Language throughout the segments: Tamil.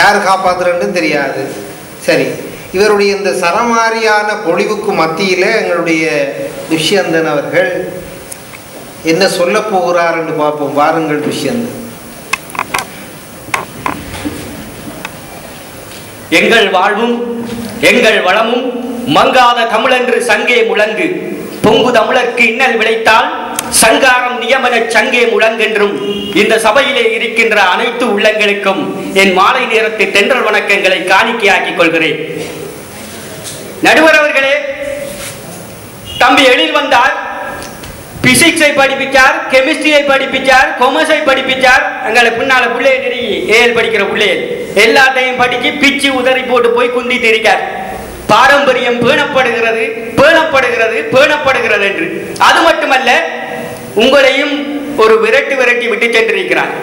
யார் காப்பாத்துறன்னு தெரியாது. சரி. இவருடைய இந்த சரமாரியான பொழிவுக்கு மத்தியில் எங்களுடைய துஷ்யந்தன் அவர்கள் என்ன சொல்ல போகிறார் என்று பார்ப்போம். வாருங்கள் துஷ்யந்தன். எங்கள் வாழ்வும் எங்கள் வளமும் மங்காத தமிழென்று சங்கே முழங்கு. பொங்கு தமிழர்க்கு இன்னல் விளைத்தால் சங்காரம் நியமன சங்கே முழங்கென்றும். இந்த சபையிலே இருக்கின்ற அனைத்து உள்ளங்களுக்கும் என் மாலை நேரத்து தென்றல் வணக்கங்களை காணிக்கையாக்கிக் கொள்கிறேன். நடுவர் அவர்களே தம்பி எழில் வந்தார். பிசிக்ஸை படிப்பிச்சார் கெமிஸ்ட்ரியை படிப்பிச்சார் கொமர்ஸை படிப்பிச்சார். எங்களை பின்னால பிள்ளையை நெருங்கி ஏஎல் படிக்கிற பிள்ளைகள் எல்லாத்தையும் படிச்சு பிச்சு உதறி போட்டு போய் குந்தி தெரிக்கார் பாரம்பரியம் பேணப்படுகிறது பேணப்படுகிறது பேணப்படுகிறது என்று. அது மட்டுமல்ல உங்களையும் ஒரு விரட்டி விரட்டி விட்டு சென்றிருக்கிறார்.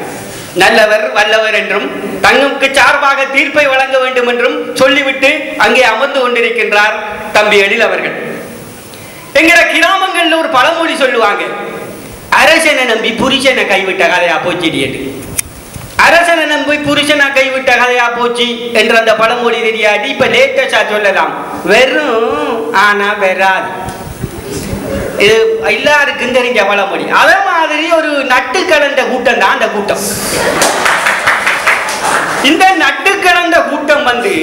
நல்லவர் வல்லவர் என்றும் தங்களுக்கு சார்பாக தீர்ப்பை வழங்க வேண்டும் என்றும் சொல்லிவிட்டு அங்கே அமர்ந்து கொண்டிருக்கின்றார் தம்பி எழில் அவர்கள். என்கிற கிராமங்கள்ல ஒரு பழமொழி சொல்லுவாங்க அரசனை நம்பி புருஷனை கைவிட்ட கதையா போச்சு அரசனை நம்பி புருஷனை கைவிட்ட கதையா போச்சு? என்ற அந்த பழமொழி தெரியாது. இப்ப லேட்டஸ்டா சொல்லலாம் வெறும் ஆனா வெறாது இது எல்லாருக்கும் தெரிஞ்ச பழமொழி. அதே மாதிரி ஒரு நட்டு கலந்த கூட்டம். இந்த நட்டு கலந்த கூட்டம் வந்து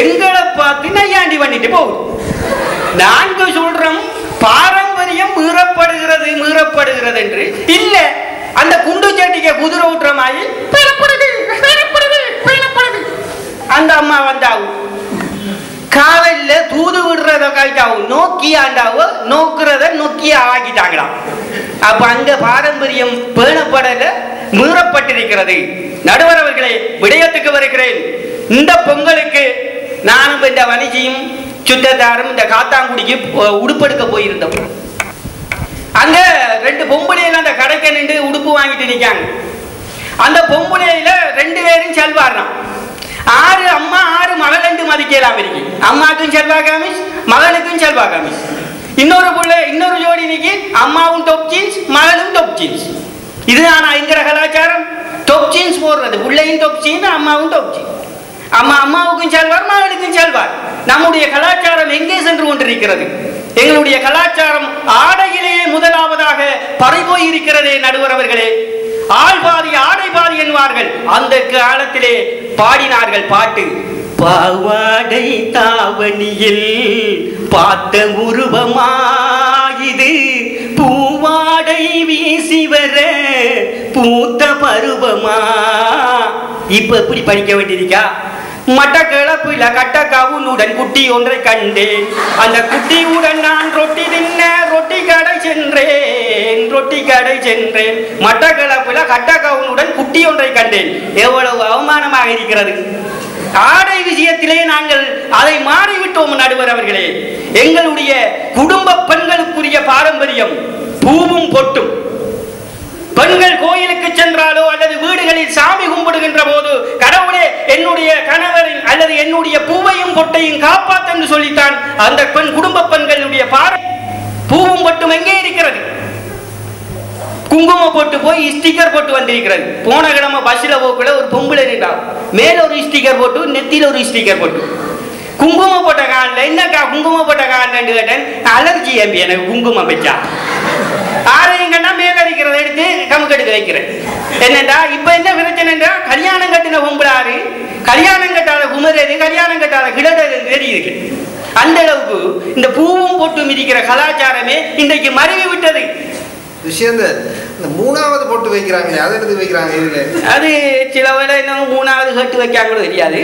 எங்களை பார்த்து நையாண்டி பண்ணிட்டு போகுது. நான்கு சொல்றோம் பாரம்பரியம் மீறப்படுகிறது மீறப்படுகிறது என்று. இல்ல அந்த குண்டு சட்டிக்க குதிரை விட்டுற மாதிரி அந்த அம்மா வந்தாவும் காவல்ல தூது விடுறத கழிச்சாவும் நோக்கியாண்டாவோ நோக்குறத நோக்கியா ஆக்கிட்டாங்களாம். அப்ப அங்க பாரம்பரியம் பேணப்படல மீறப்பட்டிருக்கிறது நடுவர் அவர்களே விடயத்துக்கு வருகிறேன். இந்த பொங்கலுக்கு நானும் இந்த வணிஜியும் சுத்தத்தாரும் இந்த காத்தாங்குடிக்கு உடுப்பெடுக்க போயிருந்தோம். அங்க ரெண்டு பொம்பளையில அந்த கடைக்கு நின்று உடுப்பு வாங்கிட்டு நிக்காங்க அந்த பொம்பளையில ரெண்டு பேரும் செல்வாராம். ஆறு அம்மா ஆறு மகள் ரெண்டு மதிக்கலாம் இருக்கு. அம்மாக்கும் செல்வா காமிஸ் மகனுக்கும் செல்வா காமிஸ் இன்னொரு புள்ள இன்னொரு ஜோடி நிக்கி அம்மாவும் டொப் ஜீன்ஸ் மகளும் டொப் ஜீன்ஸ் இதுதான் எங்கிற கலாச்சாரம்? டொப் ஜீன்ஸ் போடுறது. பிள்ளையும் டொப் அம்மாவும் டொப் அம்மா அம்மாவுக்கும் செல்வார் மகளுக்கும் செல்வார். நம்முடைய கலாச்சாரம் எங்கே சென்று கொண்டிருக்கிறது? எங்களுடைய கலாச்சாரம் ஆடையிலேயே முதலாவதாக பறிபோய் இருக்கிறதே நடுவர் அவர்களே. ஆள் பாதி ஆடை பாதி என்பார்கள் அந்த காலத்திலே பாடினார்கள் பாட்டு பாவாடை தாவணியில் பார்த்த உருவமாயிது பூவாடை வீசி வர பூத்த பருவமா? இப்ப எப்படி படிக்க வேண்டியிருக்கா? மட்ட கிளப்புல கட்ட கவுனுடன் குட்டி ஒன்றை கண்டேன். அந்த குட்டியுடன் நான் ரொட்டி தின்ன ரொட்டி கடை சென்றேன் ரொட்டி கடை சென்றேன். மட்ட கிளப்புல கட்ட கவுனுடன் குட்டி ஒன்றை கண்டேன். எவ்வளவு அவமானமாக இருக்கிறது. ஆடை விஷயத்திலே நாங்கள் அதை மாறிவிட்டோம் நடுவர் அவர்களே. எங்களுடைய குடும்ப பெண்கள் பாரம்பரியம் பூவும் பொட்டும் பெண்கள் கோயிலுக்கு சென்றாலோ அல்லது வீடுகளில் சாமி கும்பிடுகின்ற போது கடவுளே என்னுடைய கணவரின் அல்லது என்னுடைய பூவையும் பொட்டையும் வைத்தான் அந்த பெண் குடும்ப பெண்களுடைய பாறை பூவும் மட்டும் எங்கே இருக்கிறது? குங்குமம் போட்டு போய் ஸ்டிக்கர் போட்டு வந்திருக்கிறது. போன கிழமை பஸ்ல போக்குள்ள ஒரு பொம்பளை நின்றா. மேல ஒரு ஸ்டிக்கர் போட்டு நெத்தியில ஒரு ஸ்டிக்கர் போட்டு. குங்குமம் போட்ட காலில் என்னக்கா குங்குமம் போட்ட காலில் கேட்டேன். அலர்ஜி எம்பி எனக்கு குங்குமம் வச்சா? ஆரையங்கன்னா மேல இருக்கிறத எடுத்து கமுக்கெடுக்க வைக்கிறேன். என்னடா இப்ப என்ன பிரச்சனைடா கல்யாணம் கட்டின பொம்பளாரு கல்யாணம் கட்டாத குமரது கல்யாணம் கட்டாத கிடது தெரியுது. அந்த அளவுக்கு இந்த பூவும் போட்டும் இருக்கிற கலாச்சாரமே இன்றைக்கு மறைவி விட்டது துஷ்யந்தன் இந்த மூணாவது போட்டு வைக்கிறாங்களே அதை எடுத்து வைக்கிறாங்க இதுல அது சில வேளை இன்னும் மூணாவது கட்டு வைக்காங்களோ தெரியாது.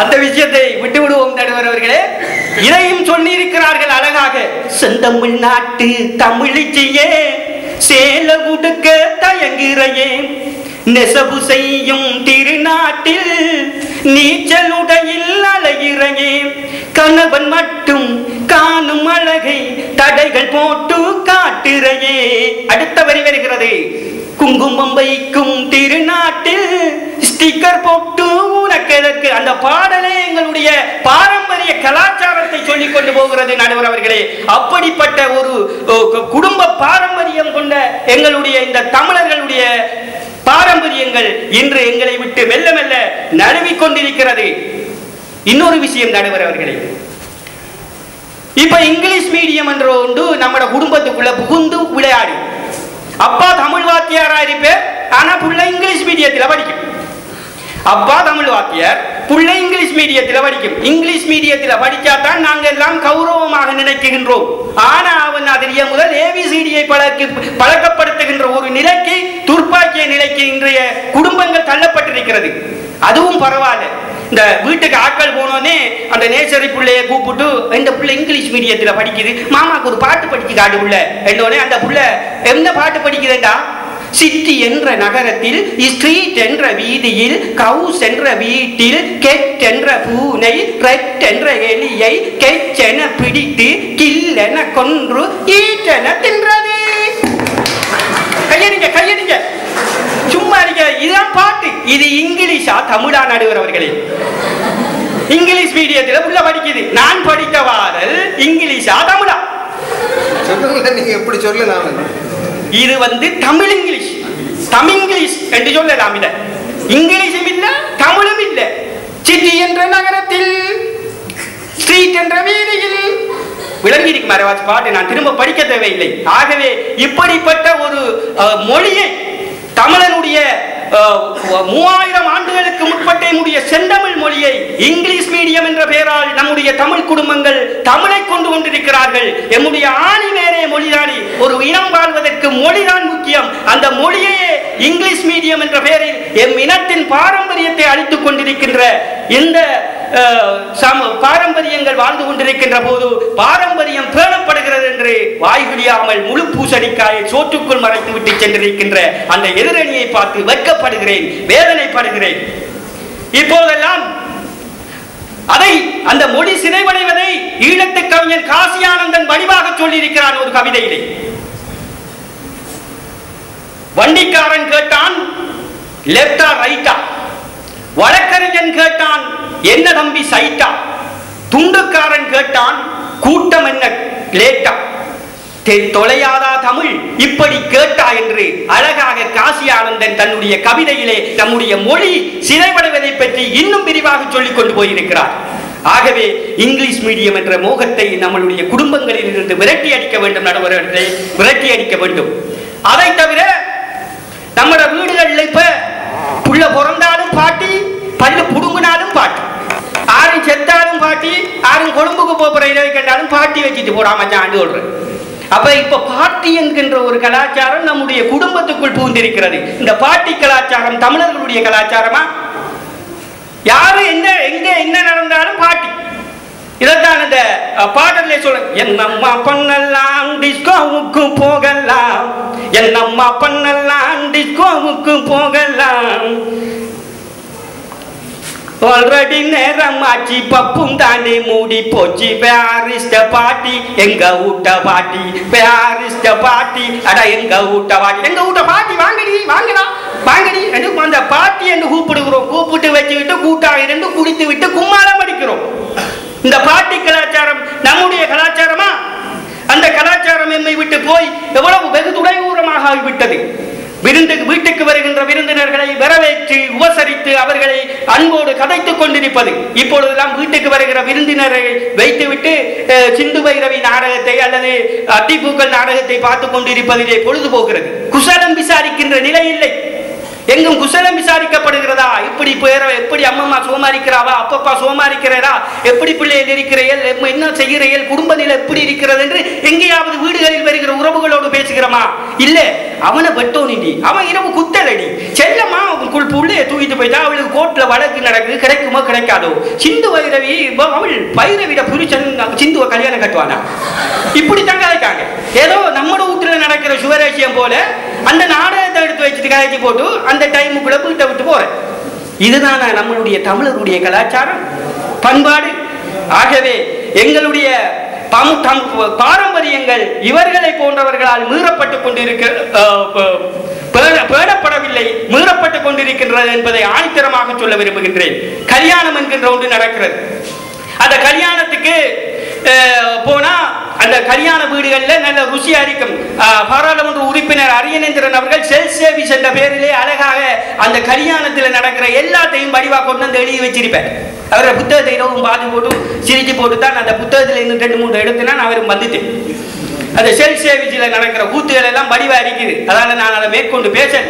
அந்த விஷயத்தை விட்டு விடுவோம் நடுவரவர்களே இதையும் சொல்லி இருக்கிறார்கள் அழகாக. செந்தமிழ் நாட்டு தமிழிச்சியே சேல உடுக்க தயங்குறையே. நெசவு செய்யும் திருநாட்டில் நீச்சல் உடையில் கணவன் மட்டும் காணும் அழகை தடைகள் போட்டு காட்டுறையே. அடுத்த வரி வருகிறது. குங்குமம் வைக்கும் திருநாட்டில் ஸ்டிக்கர் போட்டு உனக்கு அந்த பாடலே எங்களுடைய பாரம்பரிய கலாச்சாரத்தை சொல்லிக் கொண்டு போகிறது நடுவர் அவர்களே. அப்படிப்பட்ட ஒரு குடும்ப பாரம்பரியம் கொண்ட எங்களுடைய இந்த தமிழர்களுடைய பாரம்பரியங்கள் இன்று எங்களை விட்டு மெல்ல மெல்ல நழுவிக் கொண்டிருக்கிறது இன்னொரு விஷயம் நடுவர் அவர்களே. இப்ப இங்கிலீஷ் மீடியம் என்ற ஒன்று நம்ம குடும்பத்துக்குள்ள புகுந்து விளையாடி. அப்பா தமிழ் வாத்தியாரா இருப்பேன் ஆனா புள்ள இங்கிலீஷ் மீடியத்தில் படிக்கும். அப்பா தமிழ் வாத்தியார் புள்ள இங்கிலீஷ் மீடியத்தில் படிக்கும். இங்கிலீஷ் மீடியத்தில் படிச்சாதான் நாங்கள் எல்லாம் கௌரவமாக நினைக்கின்றோம். ஆனா அவன் அதிலேயே முதல் ஏபிசிடியை பழக்க பழக்கப்படுத்துகின்ற ஒரு நிலைக்கு துர்ப்பாக்கிய நிலைக்கு இன்றைய குடும்பங்கள் தள்ளப்பட்டிருக்கிறது. அதுவும் பரவாயில்ல. இந்த வீட்டுக்கு ஆட்கள் போனோடனே அந்த நேசரி பிள்ளைய கூப்பிட்டு இந்த பிள்ளை இங்கிலீஷ் மீடியத்தில் படிக்குது. மாமாவுக்கு ஒரு பாட்டு படிச்சு காடு உள்ள என்னோடனே அந்த பிள்ளை என்ன பாட்டு படிக்குதுண்டா சிட்டி என்ற நகரத்தில் ஸ்ட்ரீட் என்ற வீதியில் கவுஸ் என்ற வீட்டில் கெட் என்ற பூனை ரெட் என்ற எலியை கெச் என பிடித்து கில் என கொன்று ஈட் என தின்றது. கையடிங்க கையடிங்க. சும்மா இருக்க இதுதான் பாட்டு. இது இங்கிலீஷா? தமிழா நடுவர் அவர்களே இங்கிலீஷ் மீடியத்தில் உள்ள படிக்குது. நான் படித்த வாரல் இங்கிலீஷா தமிழா? நீங்க எப்படி சொல்லலாம்? இது வந்து தமிழ் இங்கிலீஷ். தமிழ் இங்கிலீஷ். என்று சொல்லலாம் இத. இங்கிலீஷும் இல்ல தமிழும் இல்ல சிட்டி என்ற நகரத்தில் ஸ்ட்ரீட் என்ற வீதியில் விளங்கி இருக்கு மரவாச்சு பாட்டு நான் திரும்ப படிக்க தேவையில்லை. ஆகவே இப்படிப்பட்ட ஒரு அஹ், மொழியை தமிழனுடைய மூவாயிரம் ஆண்டுகளுக்கு முற்பட்ட என்னுடைய செந்தமிழ் மொழியை இங்கிலீஷ் மீடியம் என்ற பெயரால் நம்முடைய தமிழ் குடும்பங்கள் தமிழை கொண்டு கொண்டிருக்கிறார்கள் எம்முடைய ஆணி மேலே மொழிதானி. ஒரு இனம் வாழ்வதற்கு மொழிதான் முக்கியம். அந்த மொழியையே இங்கிலீஷ் மீடியம் என்ற பெயரில் எம் இனத்தின் பாரம்பரியத்தை அழித்துக் கொண்டிருக்கின்ற இந்த பாரம்பரியங்கள் வாழ்ந்து கொண்டிருக்கின்ற போது பாரம்பரியம் பேணப்படுகிறது என்று வாய்குடியாமல் முழு பூசணிக்காயை சோற்றுக்குள் மறைத்து விட்டு சென்றிருக்கின்ற அந்த எதிரணியை பார்த்து வெட்கப்படுகிறேன் வேதனைப்படுகிறேன். இப்போதெல்லாம் அதை அந்த மொழி சிதைவடைவதை ஈழத்து கவிஞன் காசியானந்தன் வடிவாக சொல்லியிருக்கிறான் ஒரு கவிதையிலே. வண்டிக்காரன் கேட்டான் லெப்டா ரைட்டா வழக்கறிஞன் கேட்டான் என்ன தம்பி சைட்டா? துண்டுக்காரன் கேட்டான் கூட்டம் என்ன லேட்டா? தொலையாதா தமிழ்? இப்படி கேட்டா என்று அழகாக காசி ஆனந்தன் தன்னுடைய கவிதையிலே நம்முடைய மொழி சிதைவடைவதை பற்றி இன்னும் விரிவாக சொல்லிக் கொண்டு போயிருக்கிறார். ஆகவே இங்கிலீஷ் மீடியம் என்ற மோகத்தை நம்மளுடைய குடும்பங்களில் இருந்து விரட்டி அடிக்க வேண்டும் நடவடிக்கை விரட்டி அடிக்க வேண்டும். அதை தவிர நம்மட வீடுகள்ல இப்ப புள்ள பிறந்தாலும் பாட்டி பல்லு புடுங்கினாலும் பாட்டி. ஆரும் செத்தாலும் பாட்டி ஆரும் கொழும்புக்கு போகிற இதை கண்டாலும் பாட்டி வச்சுட்டு போடாம ஆண்டு சொல்றேன் அப்ப இப்ப பாட்டி என்கின்ற ஒரு கலாச்சாரம் நம்முடைய குடும்பத்துக்குள் பூந்திருக்கிறது. இந்த பாட்டி கலாச்சாரம் தமிழர்களுடைய கலாச்சாரமா? யாரு என்ன எங்க என்ன நடந்தாலும் பாட்டி. இதைத்தான் இந்த அஹ், பாடல்ல சொல்ல என்னம்மா பண்ணலாம் டிஸ்கோவுக்கு போகலாம். என்னம்மா பண்ணலாம் டிஸ்கோவுக்கு போகலாம். ஆல்ரெடி நேரம் ஆச்சு பப்பும் தானே மூடி போச்சு. பேரிஸ்ட பாட்டி எங்க ஊட்ட பாட்டி? பேரிஸ்ட பாட்டி அட எங்க ஊட்ட பாட்டி? எங்க ஊட்ட பாட்டி? வாங்கடி வாங்கலாம் வாங்கடி. என்று அந்த பாட்டி என்று கூப்பிடுகிறோம். கூப்பிட்டு வச்சுக்கிட்டு கூட்டாக இருந்து குடித்து விட்டு கும்மாளம் அடிக்கிறோம். இந்த பாட்டி கலாச்சாரம் நம்முடைய கலாச்சாரமா? அந்த கலாச்சாரம் என்னை விட்டு போய் எவ்வளவு வெகு துடையூரமாக ஆகிவிட்டது? விருந்து வீட்டுக்கு வருகின்ற விருந்தினர்களை வரவேற்று உபசரித்து அவர்களை அன்போடு கதைத்துக் கொண்டிருப்பது. இப்பொழுதெல்லாம் வீட்டுக்கு வருகிற விருந்தினரை வைத்துவிட்டு அஹ், சிந்து பைரவி நாடகத்தை அல்லது அத்திப்பூக்கள் நாடகத்தை பார்த்து கொண்டிருப்பதிலே பொழுது போகிறது குசலம் விசாரிக்கின்ற நிலை இல்லை. எங்கும் குசலம் விசாரிக்கப்படுகிறதா? இப்படி பேர எப்படி அம்மம்மா சோமாரிக்கிறாவா அப்பப்பா சோமாரிக்கிறதா எப்படி பிள்ளைகள் இருக்கிறீர்கள் என்ன செய்கிறீர்கள் குடும்ப நிலை எப்படி இருக்கிறது என்று எங்கேயாவது வீடுகளில் வருகிற உறவுகளோடு பேசுகிறோமா? இல்லை. அவனை வெட்டோனிடி அவன் இரவு குத்தலடி. செல்லம்மா அவனுக்குள் புள்ளைய தூக்கிட்டு போயிட்டா அவளுக்கு கோர்ட்ல வழக்கு நடக்குது கிடைக்குமோ கிடைக்காதோ? சிந்து வைரவி அவள் பைரவிட புருஷன் சிந்துவ கல்யாணம் கட்டுவானா? இப்படி தங்க இருக்காங்க ஏதோ நம்ம வீட்டுல நடக்கிற சுவராசியம் போல அந்த நாடகத்தை எடுத்து வச்சுட்டு கதைச்சு போட்டு அந்த டைமுக்குள்ள வீட்டை விட்டு போறேன். இதுதான் நம்மளுடைய தமிழருடைய கலாச்சாரம்? பண்பாடு? ஆகவே எங்களுடைய தம் தம் பாரம்பரியங்கள் இவர்களை போன்றவர்களால் மீறப்பட்டு கொண்டிருக்க பேடப்படவில்லை ப- மீறப்பட்டு கொண்டிருக்கின்றது என்பதை ஆணித்தரமாக சொல்ல விரும்புகின்றேன். கல்யாணம் என்கின்ற ஒன்று நடக்கிறது. அந்த கல்யாணத்துக்கு போனால் போனா அந்த கல்யாண வீடுகளில் நல்ல ருசியா இருக்கும் பாராளுமன்ற உறுப்பினர் அரியநேந்திரன் அவர்கள் செல் சேவிஸ் என்ற பேரிலே அழகாக அந்த கல்யாணத்தில் நடக்கிற எல்லாத்தையும் வடிவாக கொண்டு வந்து எழுதி வச்சிருப்பார். அவரை புத்தகத்தை இரவும் பார்த்து போட்டு சிரிச்சு போட்டு தான் அந்த புத்தகத்தில் இன்னும் ரெண்டு மூணு எடுத்து நான் அவரும் வந்துட்டேன். அந்த செல் சேவிச்சில் நடக்கிற கூத்துகள் எல்லாம் வடிவாக இருக்குது அதனால் நான் அதை மேற்கொண்டு பேசேன்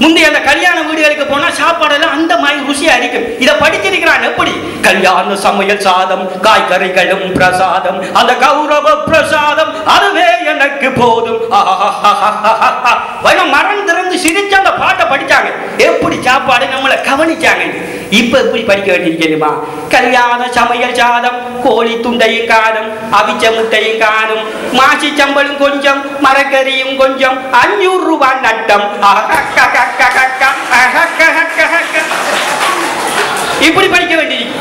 முந்தைய அந்த கல்யாண வீடுகளுக்கு போனா சாப்பாடெல்லாம் அந்த மாதிரி ருசியா இருக்கும். இதை படிச்சிருக்கிறான் எப்படி? கல்யாண சமையல் சாதம் காய்கறிகளும் பிரசாதம் அந்த கௌரவ பிரசாதம் அதுவே எனக்கு போதும். ஆஹாஹாஹாஹாஹா. மரம் திறந்து சிரிச்சு அந்த பாட்டை படிச்சாங்க. எப்படி சாப்பாடு நம்மளை கவனிச்சாங்க? இப்ப எப்படி படிக்க வேண்டியிருக்கணுமா கல்யாண சமையல் சாதம் கோழி துண்டையும் காணும் அவிச்ச முட்டையும் காணும் மாசி சம்பளும் கொஞ்சம் மரக்கறியும் கொஞ்சம் அஞ்சூறு ரூபாய் நட்டம். இப்படி படிக்க வேண்டியிருக்கு.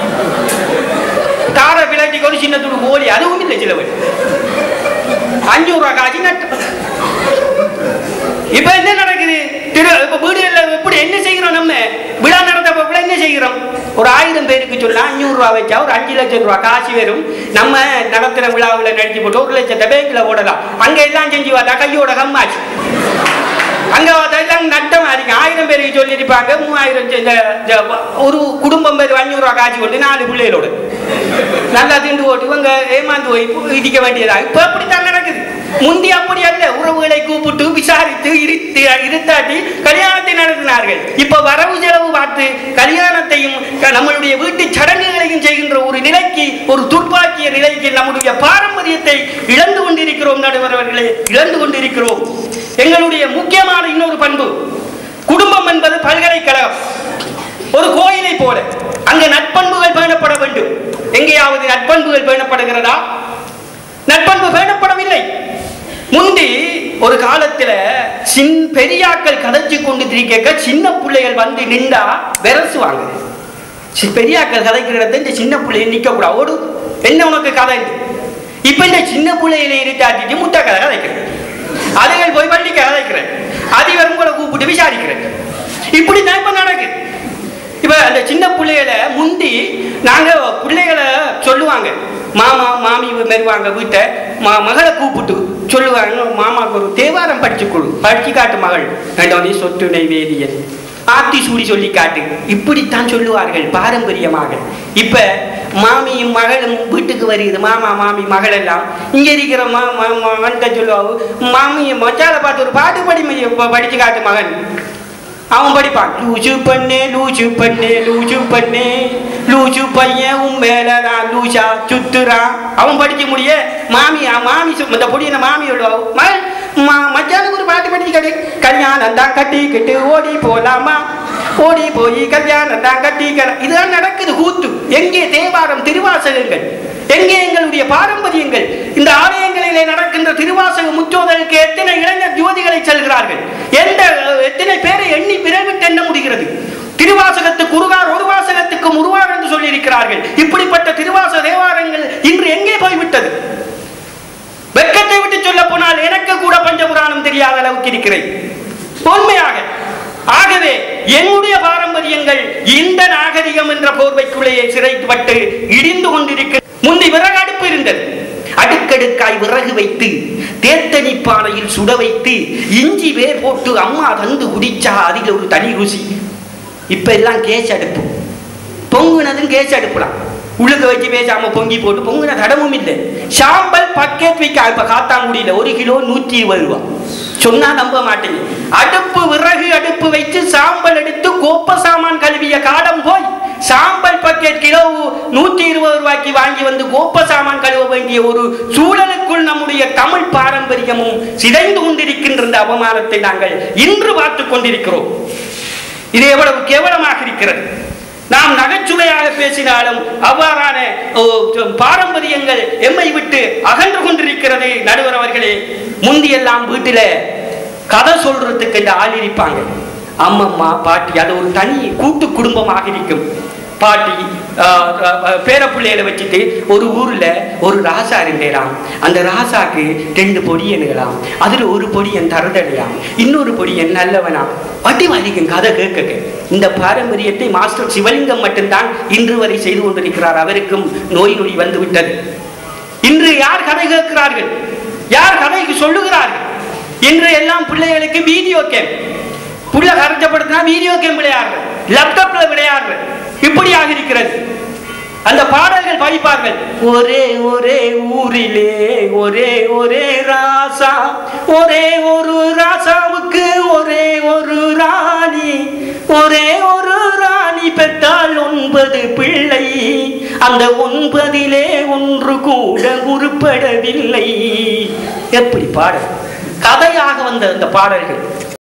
காரை விளட்டி கொண்டு சின்ன துணி கோழி அதுவும் இல்லை சிலவன் அஞ்சு ரூபா காய்ச்சி நட்டம் இப்ப என்ன நடக்குது? திரு இப்ப வீடுகள்ல எப்படி என்ன செய்கிறோம் நம்ம? விழா நடத்த என்ன செய்கிறோம்? ஒரு ஆயிரம் பேருக்கு சொன்னா அஞ்சூறு ரூபா வச்சா ஒரு அஞ்சு லட்சம் ரூபா காசு வரும். நம்ம நடத்துற விழாவில் நடிச்சு போட்டு ஒரு லட்சத்தை பேங்க்ல ஓடலாம் அங்க எல்லாம் செஞ்சு பார்த்தா கையோட கம்மாச்சு. அங்க அதெல்லாம் நட்டமா ஆயிரம் பேருக்கு சொல்லியிருப்பாங்க மூவாயிரம் ஒரு குடும்பம் பேர் அஞ்சூறு ரூபா காய்ச்சி கொண்டு நாலு பிள்ளைகளோடு. நல்லா திண்டு போட்டு இவங்க ஏமாந்து போய் இடிக்க வேண்டியதா இப்ப அப்படித்தான் நடக்குது. முந்தி அப்படி அல்ல. உறவுகளை கூப்பிட்டு விசாரித்து இருத்து இருத்தாட்டி கல்யாணத்தை நடத்தினார்கள். இப்ப வரவு செலவு பார்த்து கல்யாணத்தையும் நம்மளுடைய வீட்டு சடங்குகளையும் செய்கின்ற ஒரு நிலைக்கு ஒரு துர்பாக்கிய பாரம்பரியத்தை இழந்து கொண்டிருக்கிறோம் நடுவர்களே இழந்து கொண்டிருக்கிறோம். எங்களுடைய முக்கியமான இன்னொரு பண்பு குடும்பம் என்பது பல்கலைக்கழகம். ஒரு கோயிலை போல அங்கு நட்பண்புகள் பேணப்பட வேண்டும். எங்கேயாவது நட்பண்புகள் பேணப்படுகிறதா? நட்பண்பு பேணப்படவில்லை. முந்தி ஒரு காலத்துல சின் பெரியாக்கள் கதைச்சு கொண்டு திரிக்க சின்ன பிள்ளைகள் வந்து நின்றா விரசுவாங்க. பெரியாக்கள் கதைக்கிற இடத்துல இந்த சின்ன பிள்ளைகள் நிற்க கூடாது ஓடு என்ன உனக்கு கதை? இப்ப இந்த சின்ன பிள்ளையில இருட்டாட்டிட்டு முட்டை கதை கதைக்கிறேன் அதுகள் போய் பள்ளி கதைக்கிறேன் அதிபர் உங்களை கூப்பிட்டு விசாரிக்கிறேன். இப்படி தான் இப்ப நடக்குது. இப்ப அந்த சின்ன பிள்ளைகளை முந்தி நாங்க பிள்ளைகளை சொல்லுவாங்க. மாமா மாமி வருவாங்க வீட்டை. மா மகளை கூப்பிட்டு சொல்லுவாங்க மாமாவுக்கு ஒரு தேவாரம் படிச்சு கொடு படிச்சு காட்டு மகள். ரெண்டாவது சொட்டு நெய்வேதியன் ஆத்தி சூடி சொல்லி காட்டு. இப்படித்தான் சொல்லுவார்கள் பாரம்பரியமாக. இப்ப மாமியும் மகளும் வீட்டுக்கு வருகிறது. மாமா மாமி மகள் எல்லாம் இங்க இருக்கிற மா மா- மகன்கிட்ட சொல்லுவாங்க மாமியை மச்சால பார்த்து ஒரு பாட்டு படி படிச்சு காட்டு மகன். அவன் படிப்பான் லூசு பண்ணே லூசு பண்ணே லூசு பண்ணே லூசு பையன் உன் மேலதான் லூசா சுத்துறான் அவன் படிக்க முடிய மாமி மாமி இந்த பொடியின மாமி சொல்லுவா மகள் மச்சானுக்கு ஒரு பாட்டு படிச்சு கடி கல்யாணம் தான் கட்டிக்கிட்டு ஓடி போலாமா? ஓடி போய் கல்யாணம் தான் கட்டிக்கிற இதுதான் நடக்குது. கூத்து திருவாசகங்கள் எங்கே எங்களுடைய பாரம்பரியங்கள் இந்த ஆலயங்களிலே நடக்கின்ற திருவாசக முற்றோதலுக்கு எத்தனை இளைஞர் ஜோதிகளை செல்கிறார்கள்? எந்த எத்தனை பேரை எண்ணி விரைவிட்டு எண்ண முடிகிறது? திருவாசகத்துக்கு உருகார் ஒரு வாசகத்துக்கு உருவார் என்று சொல்லியிருக்கிறார்கள். இப்படிப்பட்ட திருவாசக தேவாரங்கள் இன்று எங்கே போய்விட்டது? வெட்கத்தை விட்டு சொல்ல போனால் எனக்கு கூட பஞ்சபுராணம் தெரியாத அளவுக்கு இருக்கிறேன் உண்மையாக ஆகவே என்னுடைய பாரம்பரியங்கள் இந்த நாகரிகம் என்ற போர்வைக்குள்ளேயே சிறைப்பட்டு இடிந்து கொண்டிருக்க. முந்தி விறகு அடுப்பு இருந்தது. அடுக்கடுக்காய் விறகு வைத்து தேத்தனி பானையில் சுட வைத்து இஞ்சி வேர் போட்டு அம்மா தந்து குடிச்சா அதில் ஒரு தனி ருசி. இப்ப எல்லாம் கேஸ் அடுப்பு பொங்குனதும் கேஸ் அடுப்புலாம் உள்ளுக்க வச்சு பேசாம பொங்கி போட்டு பொங்குன தடமும் இல்லை. சாம்பல் பக்கெட் வைக்க இப்ப காத்தாங்குடியில ஒரு கிலோ நூற்றி இருபது ரூபா. சொன்னா நம்ப மாட்டேங்க. அடுப்பு விறகு அடுப்பு வைத்து சாம்பல் எடுத்து கோப்ப சாமான் கழுவிய காலம் போய் சாம்பல் பக்கெட் கிலோ நூத்தி இருபது ரூபாய்க்கு வாங்கி வந்து கோப்ப சாமான் கழுவ வேண்டிய ஒரு சூழலுக்குள் நம்முடைய தமிழ் பாரம்பரியமும் சிதைந்து கொண்டிருக்கின்ற இந்த அவமானத்தை நாங்கள் இன்று பார்த்து கொண்டிருக்கிறோம். இது எவ்வளவு கேவலமாக இருக்கிறது? நாம் நகைச்சுவையாக பேசினாலும் அவ்வாறான ஓ, பாரம்பரியங்கள் எம்மை விட்டு அகன்று கொண்டிருக்கிறது நடுவர் அவர்களே முந்தியெல்லாம் வீட்டில கதை சொல்றதுக்கு இந்த ஆள் இருப்பாங்க. அம்மம்மா பாட்டி அது ஒரு தனி கூட்டு குடும்பமாக இருக்கும். பாட்டி பேரப்பிள்ளைகளை வச்சுட்டு ஒரு ஊர்ல ஒரு ராசா இருந்தேராம் அந்த ராசாக்கு ரெண்டு பொடியனுகளாம் அதுல ஒரு பொடியன் தரதடியாம் இன்னொரு பொடியன் நல்லவனாம். வட்டி வாதிக்கும் கதை கேட்க இந்த பாரம்பரியத்தை மாஸ்டர் சிவலிங்கம் மட்டும்தான் இன்று வரை செய்து கொண்டிருக்கிறார். அவருக்கும் நோய் நொடி வந்து விட்டது இன்று யார் கதை கேட்கிறார்கள்? யார் கதைக்கு சொல்லுகிறார்கள்? இன்று எல்லாம் பிள்ளைகளுக்கு வீடியோ கேம். புள்ள கரைச்சப்படுத்தினா வீடியோ கேம் விளையாடுறது. லேப்டாப்ல விளையாடுறது. இப்படியாக இருக்கிறது. அந்த பாடல்கள் படிப்பார்கள் ஒரே ஒரே ஊரிலே ஒரே ஒரே ராசா ஒரே ஒரு ராசாவுக்கு ஒரே ஒரு ராணி ஒரே ஒரு ராணி பெற்றால் ஒன்பது பிள்ளை அந்த ஒன்பதிலே ஒன்று கூட உருப்படவில்லை. எப்படி பாடல்? கதையாக வந்த அந்த பாடல்கள்.